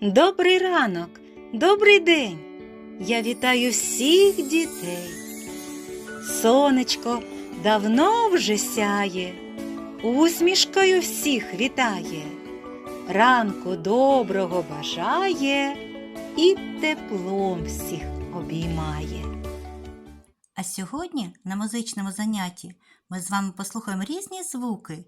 Добрий ранок, добрий день. Я вітаю всіх дітей. Сонечко давно вже сяє, усмішкою всіх вітає, ранку доброго бажає і теплом всіх обіймає. А сьогодні на музичному занятті ми з вами послухаємо різні звуки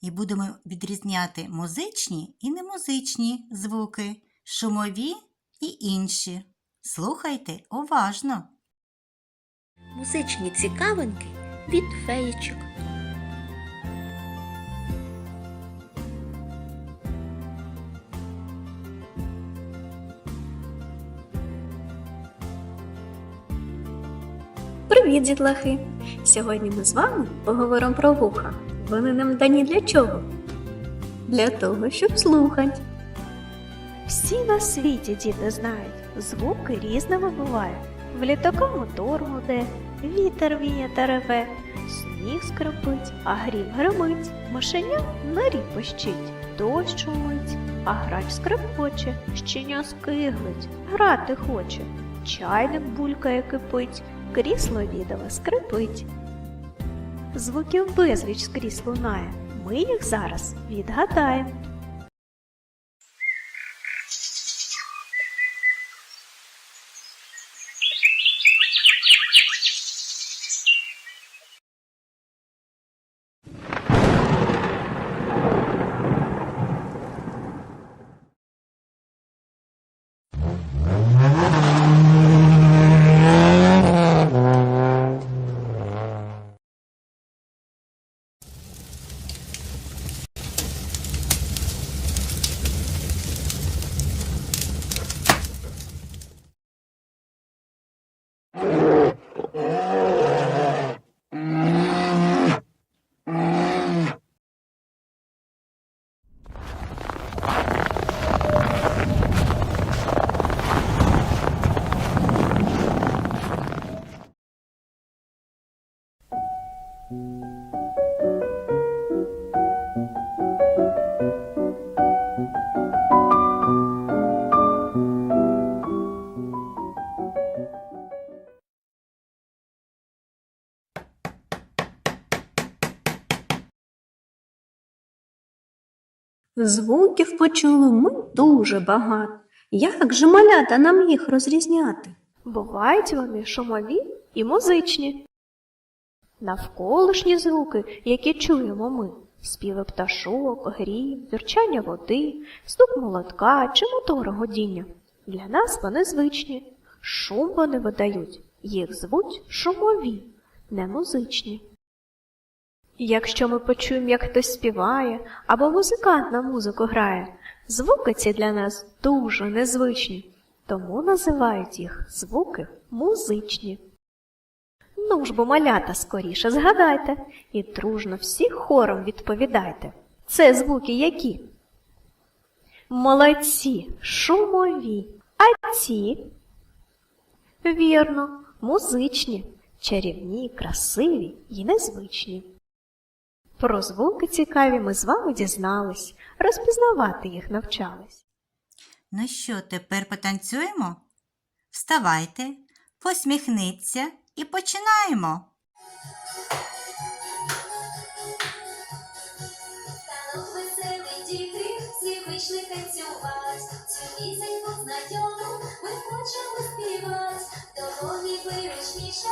і будемо відрізняти музичні і немузичні звуки, шумові і інші. Слухайте уважно. Музичні цікавинки від феєчок. Привіт, дітлахи! Сьогодні ми з вами поговоримо про вуха. Вони нам дані для чого? Для того, щоб слухати. Всі на світі діти знають, звуки різними бувають. В літаку мотор гуде, вітер віє та реве, сніг скрипить, а грім гримить, машеня на рік пищить, дощ шумить, а грач скрипоче, щеня скиглить, грати хоче, чайник булькає кипить, крісло відове скрипить. Звуків безліч скрізь лунає. Ми їх зараз відгадаємо. Звуків почули ми дуже багато. Як же малята нам їх розрізняти? Бувають вони шумові і музичні. Навколишні звуки, які чуємо ми, співи пташок, грім, вірчання води, стук молотка чи мотора годіння. Для нас вони звичні. Шум вони видають, їх звуть шумові, не музичні. Якщо ми почуємо, як хтось співає або музикант на музику грає, звуки ці для нас дуже незвичні, тому називають їх звуки музичні. Ну ж бо малята скоріше згадайте і дружно всі хором відповідайте. Це звуки які? Молодці, шумові, а ці? Вірно, музичні, чарівні, красиві і незвичні. Про звуки цікаві ми з вами дізнались, розпізнавати їх навчались. Ну що, тепер потанцюємо? Вставайте, посміхніться і починаємо. Танок веселий діти, всі вийшли танцювать. Цю пісеньку знайому ми хочемо співать. Долоні виручніше,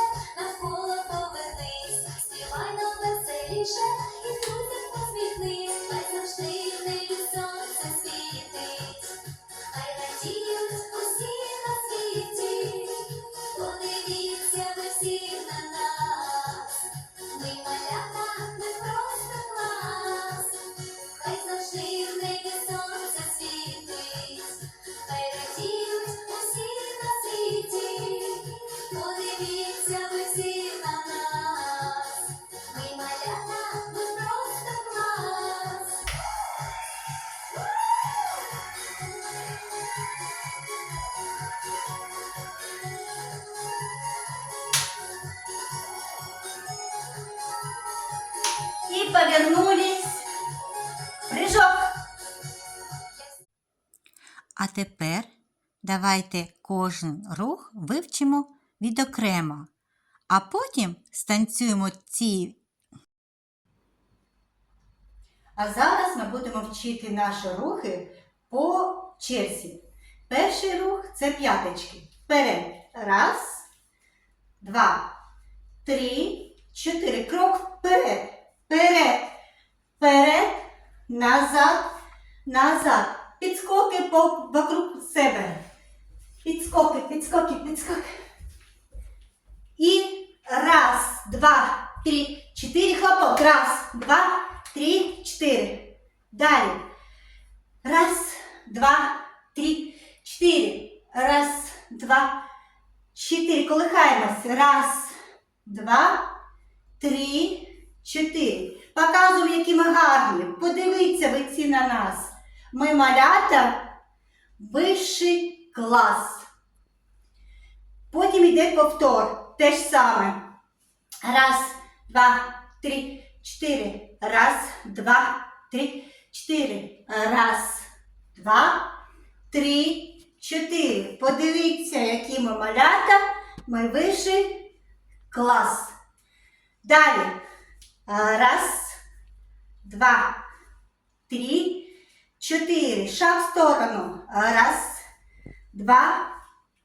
тепер давайте кожен рух вивчимо відокремо, а потім станцюємо ці. А зараз ми будемо вчити наші рухи по черзі. Перший рух це п'яточки. Вперед. Раз, два, три, чотири. Крок вперед. Вперед. Вперед. Назад. Назад. Підскоки по, вокруг себе. Підскоки, підскоки, підскоки. І раз, два, три, чотири. Хлопок. Раз, два, три, чотири. Далі. Раз, два, три, чотири. Раз, два, чотири. Колихаємось. Раз, два, три, чотири. Показуємо, які ми гарні. Подивіться ви ці на нас. Ми малята вищий клас. Потім йде повтор. Те ж саме. Раз, два, три, чотири. Раз, два, три, чотири. Раз, два, три, чотири. Подивіться, які ми малята. Ми вищий клас. Далі. Раз, два, три, чотири. Шаг в сторону. Раз, два,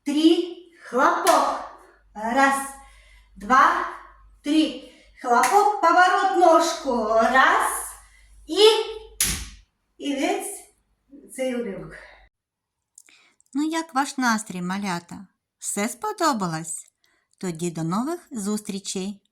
три. Хлопок. Раз, два, три. Хлопок, поворот ножку. Раз. І, і весь цей уривок. Ну, як ваш настрій, малята? Все сподобалось? Тоді до нових зустрічей!